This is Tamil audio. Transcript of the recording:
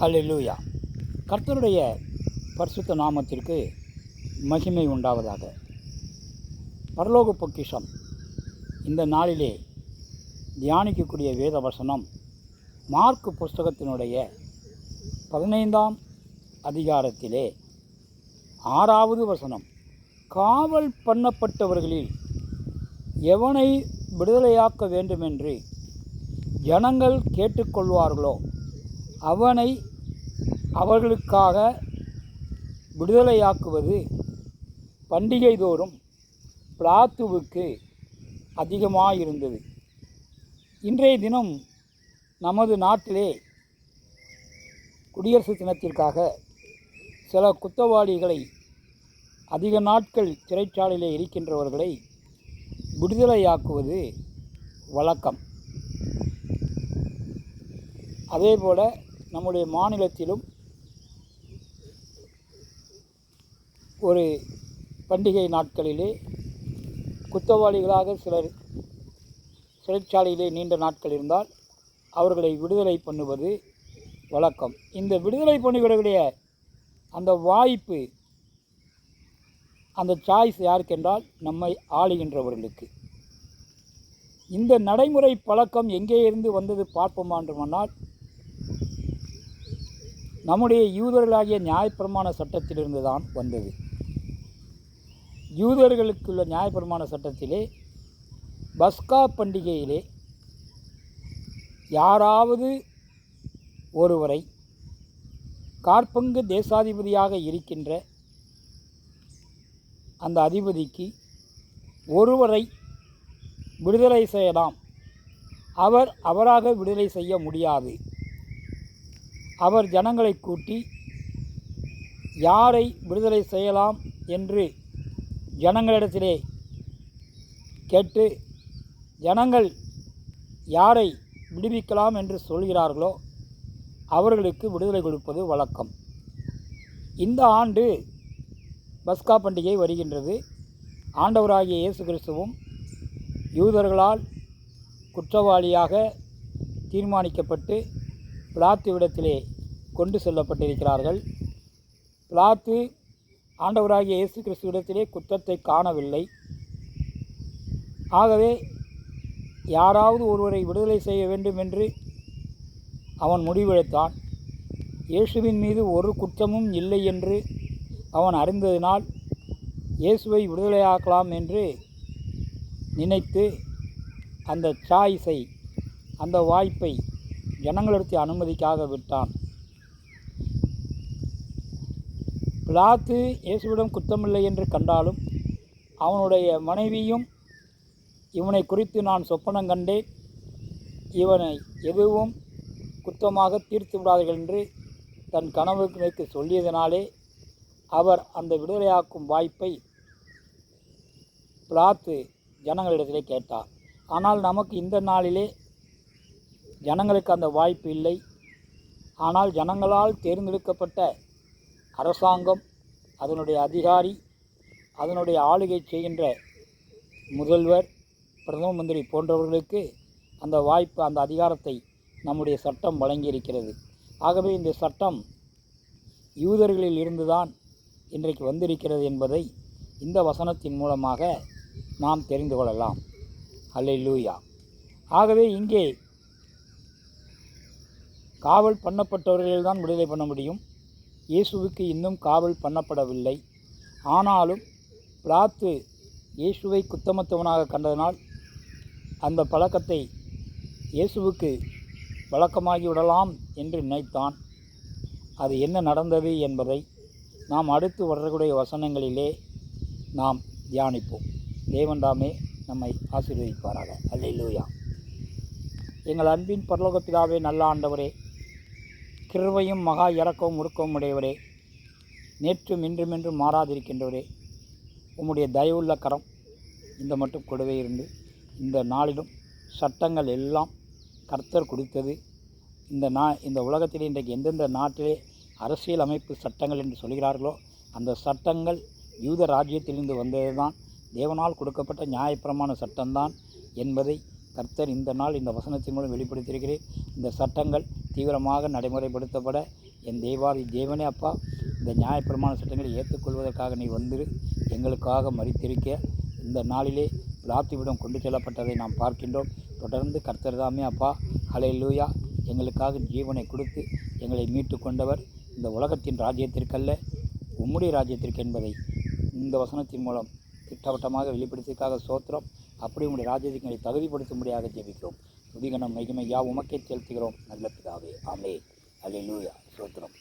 ஹலெலூயா கர்த்தருடைய பரிசுத்த நாமத்திற்கு மகிமை உண்டாவதாக. பரலோக பொக்கிஷம். இந்த நாளிலே தியானிக்கக்கூடிய வேத வசனம் மார்க் புஸ்தகத்தினுடைய பதினைந்தாம் அதிகாரத்திலே ஆறாவது வசனம். காவல் பண்ணப்பட்டவர்களில் எவனை விடுதலையாக்க வேண்டுமென்று ஜனங்கள் கேட்டுக்கொள்வார்களோ? அவனை அவர்களுக்காக விடுதலையாக்குவது பண்டிகை தோறும் பிளாத்துவுக்கு அதிகமாயிருந்தது. இன்றைய தினம் நமது நாட்டிலே குடியரசு தினத்திற்காக சில குத்தவாளிகளை அதிக நாட்கள் சிறைச்சாலையிலே இருக்கின்றவர்களை விடுதலையாக்குவது வழக்கம். அதேபோல் நம்முடைய மாநிலத்திலும் ஒரு பண்டிகை நாட்களிலே குத்தவாளிகளாக சிலர் சிறைச்சாலையிலே நீண்ட நாட்கள் இருந்தால் அவர்களை விடுதலை பண்ணுவது வழக்கம். இந்த விடுதலை பண்ணுகிறவருடைய அந்த வாய்ப்பு அந்த சாய்ஸ் யாருக்கென்றால் நம்மை ஆளுகின்றவர்களுக்கு. இந்த நடைமுறை பழக்கம் எங்கே இருந்து வந்தது பார்ப்போமா என்றுமானால் நம்முடைய யூதர்களாகிய நியாயப்பிரமாண சட்டத்திலிருந்து தான் வந்தது. யூதர்களுக்குள்ள நியாயப்பிரமாண சட்டத்திலே பஸ்கா பண்டிகையிலே யாராவது ஒருவரை காற்பங்கு தேசாதிபதியாக இருக்கின்ற அந்த அதிபதிக்கு ஒருவரை விடுதலை செய்யலாம். அவர் அவராக விடுதலை செய்ய முடியாது. அவர் ஜனங்களை கூட்டி யாரை விடுதலை செய்யலாம் என்று ஜனங்களிடத்திலே கேட்டு ஜனங்கள் யாரை விடுவிக்கலாம் என்று சொல்கிறார்களோ அவர்களுக்கு விடுதலை கொடுப்பது வழக்கம். இந்த ஆண்டு பஸ்கா பண்டிகை வருகின்றது. ஆண்டவராகிய இயேசு கிறிஸ்துவும் யூதர்களால் குற்றவாளியாக தீர்மானிக்கப்பட்டு பிளாத்துவிடத்திலே கொண்டு செல்லப்பட்டிருக்கிறார்கள். பிளாத்து ஆண்டவராகிய இயேசு கிறிஸ்துவிடத்திலே குற்றத்தை காணவில்லை. ஆகவே யாராவது ஒருவரை விடுதலை செய்ய வேண்டும் என்று அவன் முடிவெடுத்தான். இயேசுவின் மீது ஒரு குற்றமும் இல்லை என்று அவன் அறிந்ததினால் இயேசுவை விடுதலையாக்கலாம் என்று நினைத்து அந்த சாய்ஸை அந்த வாய்ப்பை ஜனங்களிடத்தை அனுமதிக்காக விட்டான். பிலாத்து இயேசுவிடம் குத்தமில்லை என்று கண்டாலும் அவனுடைய மனைவியும் இவனை குறித்து நான் சொப்பனம் கண்டேன். இவனை எதுவும் குத்தமாக தீர்த்து விடாதீர்கள் என்று தன் கணவனுக்கு சொல்லியதனாலே அவர் அந்த விடுதலையாக்கும் வாய்ப்பை பிளாத்து ஜனங்களிடத்திலே கேட்டார். ஆனால் நமக்கு இந்த நாளிலே ஜனங்களுக்கு அந்த வாய்ப்பு இல்லை. ஆனால் ஜனங்களால் தேர்ந்தெடுக்கப்பட்ட அரசாங்கம் அதனுடைய அதிகாரி அதனுடைய ஆளுகை செய்கின்ற முதல்வர் பிரதம மந்திரி போன்றவர்களுக்கு அந்த வாய்ப்பு அந்த அதிகாரத்தை நம்முடைய சட்டம் வழங்கியிருக்கிறது. ஆகவே இந்த சட்டம் யூதர்களில் இருந்துதான் இன்றைக்கு வந்திருக்கிறது என்பதை இந்த வசனத்தின் மூலமாக நாம் தெரிந்து கொள்ளலாம். அல்லை லூயா ஆகவே இங்கே காவல் பண்ணப்பட்டவர்கள்தான் விடுதலை பண்ண முடியும். இயேசுவுக்கு இன்னும் காவல் பண்ணப்படவில்லை. ஆனாலும் பிளாத்து இயேசுவை குத்தமத்தவனாக கண்டதனால் அந்த பழக்கத்தை இயேசுவுக்கு பழக்கமாகி விடலாம் என்று நினைத்தான். அது என்ன நடந்தது என்பதை நாம் அடுத்து வரக்கூடிய வசனங்களிலே நாம் தியானிப்போம். தேவன்தாமே நம்மை ஆசீர்வதிப்பாராக. அல்லூயா எங்கள் அன்பின் பரலோக பிதாவே நல்ல ஆண்டவரே கிருபையும் மகா இறக்கவும் உருக்கவும் உடையவரே. நேற்றும் இன்றுமென்றும் மாறாதிருக்கின்றவரே. உம்முடைய தயவுள்ள கரம் இந்த மட்டும் கொடுவே இருந்து இந்த நாளிலும் சட்டங்கள் எல்லாம் கர்த்தர் கொடுத்தது. இந்த நா இந்த உலகத்திலே இன்றைக்கு எந்தெந்த நாட்டிலே அரசியல் அமைப்பு சட்டங்கள் என்று சொல்கிறார்களோ அந்த சட்டங்கள் யூத ராஜ்யத்திலிருந்து வந்தது தான் தேவனால் கொடுக்கப்பட்ட நியாயப்பிரமான சட்டம்தான் என்பதை கர்த்தர் இந்த நாள் இந்த வசனத்தின் மூலம் வெளிப்படுத்தியிருக்கிறேன். இந்த சட்டங்கள் தீவிரமாக நடைமுறைப்படுத்தப்பட என் தேவாதி தேவனே அப்பா இந்த நியாயப்பிரமாண சட்டங்களை ஏற்றுக்கொள்வதற்காக நீ வந்து எங்களுக்காக மறித்திருக்க. இந்த நாளிலே பிரார்த்திவிடம் கொண்டு செல்லப்பட்டதை நாம் பார்க்கின்றோம். தொடர்ந்து கர்த்தர் தாமே அப்பா. ஹalleluya. எங்களுக்காக ஜீவனை கொடுத்து எங்களை மீட்டு கொண்டவர் இந்த உலகத்தின் ராஜ்யத்திற்கல்ல உம்முடைய ராஜ்யத்திற்கு என்பதை இந்த வசனத்தின் மூலம் திட்டவட்டமாக வெளிப்படுத்தியதற்காக சோத்திரம் அப்படி உங்களுடைய ராஜ்யத்துக்கு தகுதிப்படுத்தும்படியாக ஜெபிக்கிறோம். துதிகணம் மகிமை யா உமக்கே செலுத்துகிறோம். நல்ல பிதாவே. ஆமே அல்லூயா சோத்திரம்